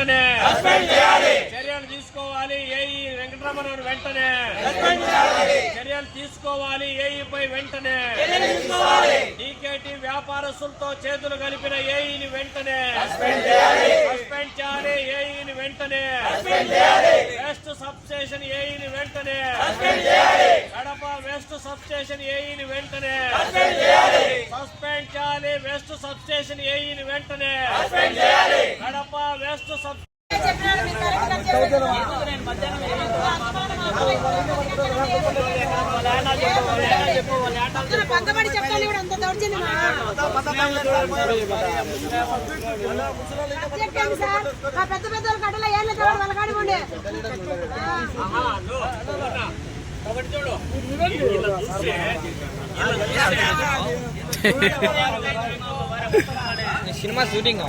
వెంటనే చర్యలు తీసుకోవాలి. ఏఈ వెంకటరమణను వెంటనే చర్యలు తీసుకోవాలి. ఏఈపై వెంటనే టీకేటీ వ్యాపారస్తులతో చేతులు కలిపిన ఏఈని వెంటనే సస్పెండ్ చేయాలి. ఏఈని వెంటనే వెస్ట్ సబ్ స్టేషన్ ఏఈని వెంటనే కడప వెస్ట్ సబ్ స్టేషన్ ఏఈని వెంటనే చేయాలి. వెస్ట్ సబ్ స్టేషన్ ఏఈని వెంటనే కడప వెస్ట్ సబ్ అంత చెప్పండి సార్ ఆ పెద్ద పెద్ద కట్టలో వాళ్ళ కాడి చూడు సినిమా షూటింగ్?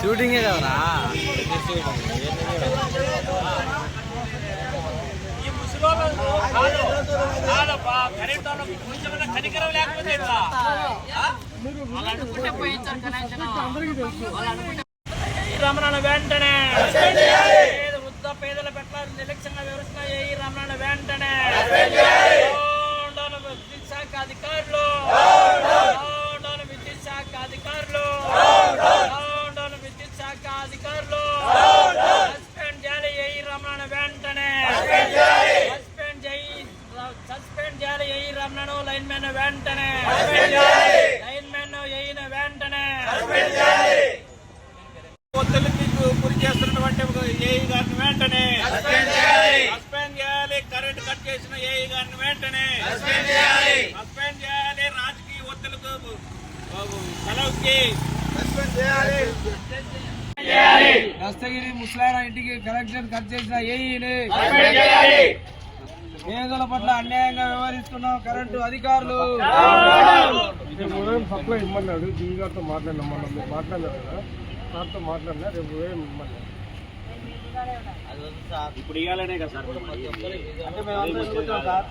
షూటింగే కదరా. కనికరం లేకపోతే రమణను వెంటనే వృద్ధ పేదల పట్ల నిర్లక్ష్యంగా వ్యవహరిస్తున్న ఈ రమణను వెంటనే శాఖ అధికారులు లోండోను విద్యుత్ శాఖ అధికారులు లోండోను విద్యుత్ శాఖ అధికారులు సస్పెండ్ చేయాలి ఈ రమణను వెంటనే సస్పెండ్ చేయి సస్పెండ్ చేయాలి ఈ రమణను లైన్ మ్యాన్ వెంటనే. లైన్ మ్యాన్ ఎయిన వెంటనే. ఒత్తిడికి గురి చేస్తున్నటువంటి ఏఈ గారిని వెంటనే. సస్పెండ్ చేయాలి కరెంట్ కట్ చేసిన ఏఈ గారిని వెంటనే. సస్పెండ్ చేయాలి రాజకీయ ఒత్తిడికి సెలవుకి దస్తగిరి ముసలాయన ఇంటికి కలెక్షన్ కట్ చేసిన ఏఈని. పేదల పట్ల అన్యాయంగా వ్యవహరిస్తున్న. కరెంటు అధికారులు. సప్లై ఇమ్మన్నాడు. జీవి గారితో మాట్లాడినా మాట్లాడినారు కదా? సార్తో మాట్లాడినా? రేపు ఉదయం ఇమ్మన్నాడు. ఇప్పుడు ఇవ్వాలనే కదా సార్ అంటే మేము అందరం చూస్తాం సార్.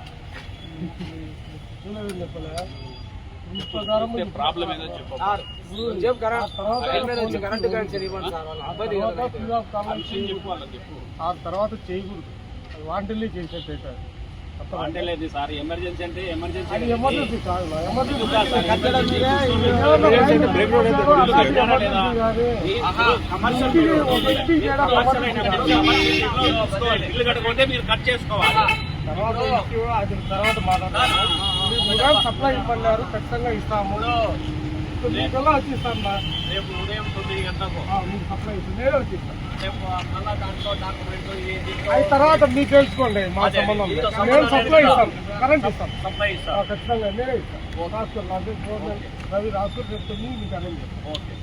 ఆ తర్వాత చేయకూడదు. వాంటిల్లీ చేసేట్టు సార్ ఎమర్జెన్సీ అంటే ఎమర్జెన్సీ కాదు కాదు. ఇల్లు మీరు కట్ చేసుకోవాలి. తర్వాత ఉదయం సప్లై ఇమ్మన్నారు ఖచ్చితంగా ఇస్తాము. మీకల్లా వచ్చి ఇస్తాం నా రేపు ఉదయం తొమ్మిది గంటలకు. మీకు సప్లై ఇస్తాం నేనే వచ్చి ఇస్తాను రేపు మళ్ళా దాంట్లో డాక్యుమెంట్ అది తర్వాత మీరు తెలుసుకోండి మా సంబంధం. సంబంధం సప్లై లేదు. ఇస్తాను కరెంట్ ఇస్తాను సప్లై ఆ, ఇస్తారు ఖచ్చితంగా నేనే ఇస్తాను రాసుకోండి రవి రాసుకోండి రేపు తొమ్మిది మీకు అరేంజ్ చేస్తాను ఓకే.